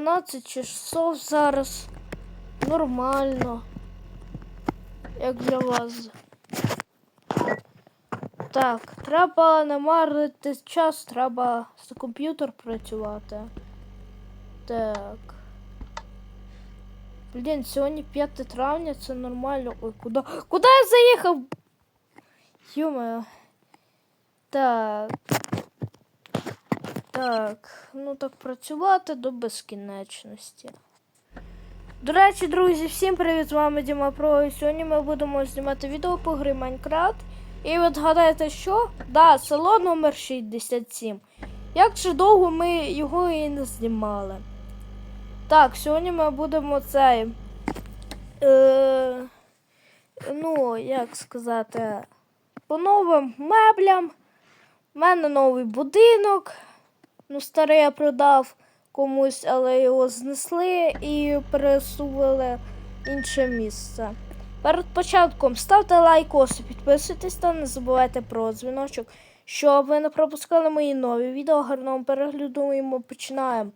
12 часов зараз. Нормально. Як для вас. Так, треба не марити час, треба за комп'ютер працювати. Так. Блін, сьогодні 5 травня, це нормально. Ой, куди? Куди я заїхав? Йома. Так. Так, ну так працювати до безкінечності. До речі, друзі, всім привіт! З вами Діма Про. І сьогодні ми будемо знімати відео по грі Майнкрафт. І от гадаєте, що? Да, село номер 67. Як же довго ми його і не знімали. Так, сьогодні ми будемо цей. Е, ну, як сказати, по новим меблям. У мене новий будинок. Ну, старий я продав комусь, але його знесли і пересували інше місце. Перед початком ставте лайкоси, підписуйтесь та не забувайте про дзвіночок, щоб ви не пропускали мої нові відео. Гарного перегляду і ми починаємо.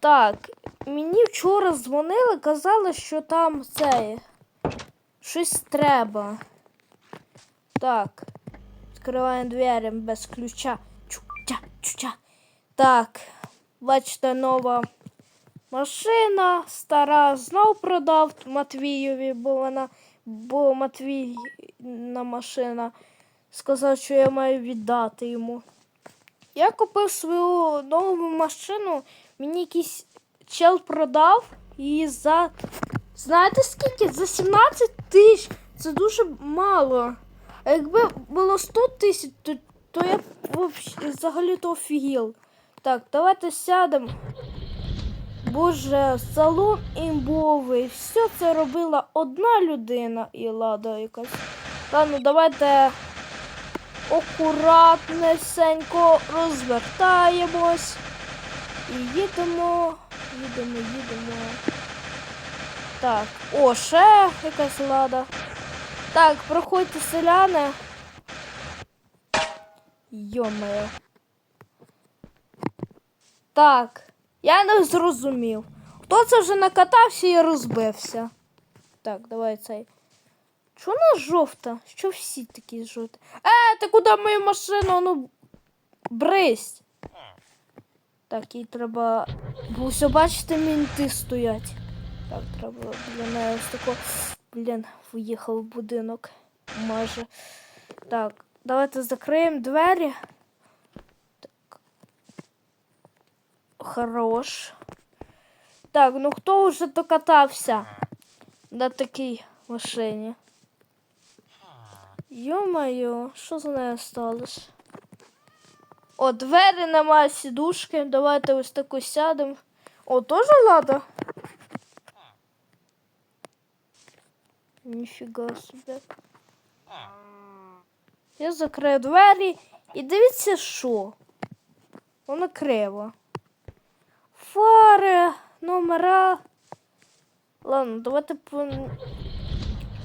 Так, мені вчора дзвонили, казали, що там це щось треба. Так, відкриваємо двері без ключа. Так, бачите, нова машина, стара знов продав Матвієві, бо вона, бо Матвійна машина сказав, що я маю віддати йому. Я купив свою нову машину, мені якийсь чел продав її за. Знаєте скільки? За 17 тисяч. Це дуже мало. А якби було 100 тисяч, то, то я б взагалі-то офігел. Так, давайте сядемо. Боже, салон імбовий. Все це робила одна людина і лада якась. Ладно, давайте акуратнесенько розвертаємось. І їдемо, їдемо, їдемо. Так, о, ще якась лада. Так, проходьте селяни. Йомаю. Так, я не зрозумів. Хто це вже накатався і розбився? Так, давай цей. Чого вона жовта? Що всі такі жовті? Е, ти куди мою машину? Ну брись. Так, їй треба. Бо бачите, мінти стоять. Так, треба для неї ось тако. Блін, виїхав в будинок. Майже. Так, давайте закриємо двері. Хорош. Так, ну хто вже докатався на такій машині? Йо-моє, що за нею сталося? О, двері немає сідушки. Давайте ось таку сядемо. О, теж лада? Ніфіга собі. Я закрию двері і дивіться, що. Воно криво. Фари, номера. Ладно, давайте по...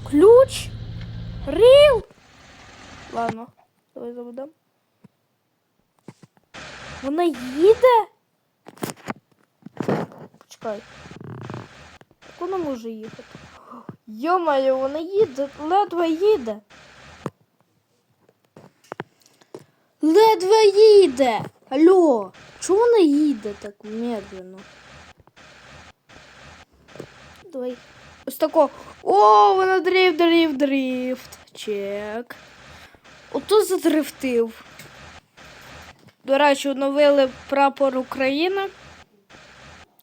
Ключ? Ріл? Ладно, давай заведемо. Вона їде? Почекай. Як вона може їхати? Йо-моє, вона їде, ледве їде. Ледве їде. Алло, чого вона їде так медленно? Давай. Ось тако. О, вона дрифт, дрифт, дрифт. Чек. Ото задрифтив. До речі, оновили прапор України.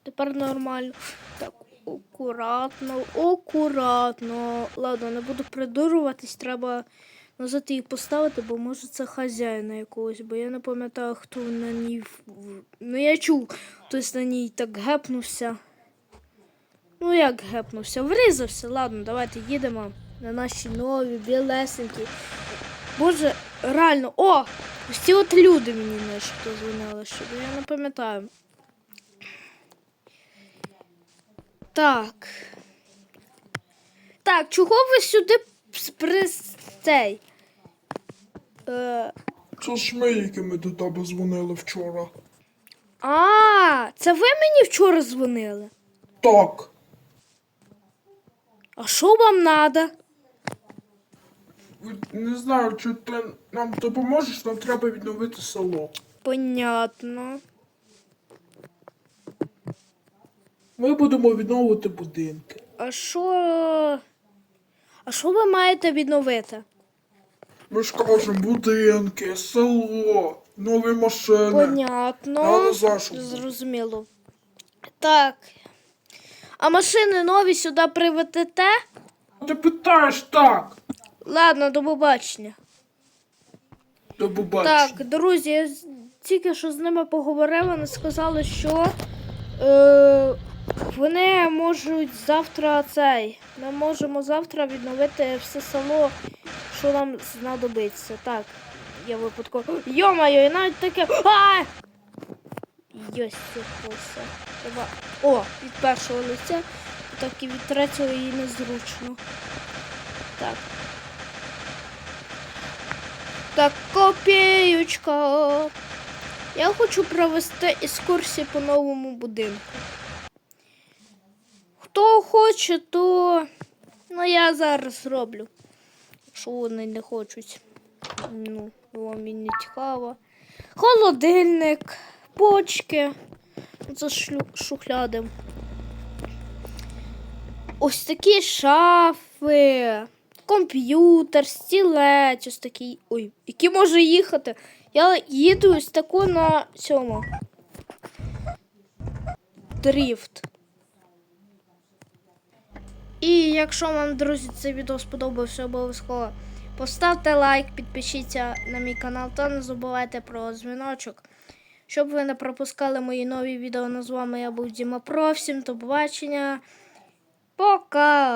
Тепер нормально. Так, акуратно, акуратно. Ладно, не буду придурюватись, треба назад її поставити, бо може це хазяїна якогось, бо я не пам'ятаю, хто на ній. Ну я чув, хтось на ній так гепнувся. Ну як гепнувся? Врізався. Ладно, давайте їдемо на наші нові білесенькі. Боже, реально, о! Ось ці от люди мені начебто дзвонили, щоб я не пам'ятаю. Так. Так, чого ви сюди цей? Е, Це ж ми, які ми до тебе дзвонили вчора. А, це ви мені вчора дзвонили? Так. А що вам треба? Не знаю, чи ти нам допоможеш, нам треба відновити село. Понятно. Ми будемо відновити будинки. А що. А що ви маєте відновити? Ми ж кажемо будинки, село, нові машини. Понятно. Зрозуміло. Так. А машини нові сюди приведете? Ти питаєш так. Ладно, до побачення. До побачення. Так, друзі, я тільки що з ними поговорила, вони сказали, що е, вони можуть завтра цей. Ми можемо завтра відновити все село, що нам знадобиться. Так, я випадково. Йо-моє, і навіть таке. А! Йосипося. Треба- О, від першого лиця, так і від третього їй незручно. Так. Так, копіючка. Я хочу провести екскурсію по новому будинку. Хто хоче, то ну, я зараз зроблю. Якщо вони не хочуть. Ну, вам не цікаво. Холодильник, почки. Шлю- шухляди. Ось такі шафи, комп'ютер, стілець, ось такий. Ой, який може їхати. Я їду ось таку на цьому. Дріфт. І якщо вам, друзі, цей відео сподобався, обов'язково поставте лайк, підпишіться на мій канал та не забувайте про дзвіночок. Щоб ви не пропускали мої нові відео. Ну, з вами я був Діма Про. Всім до побачення. Пока!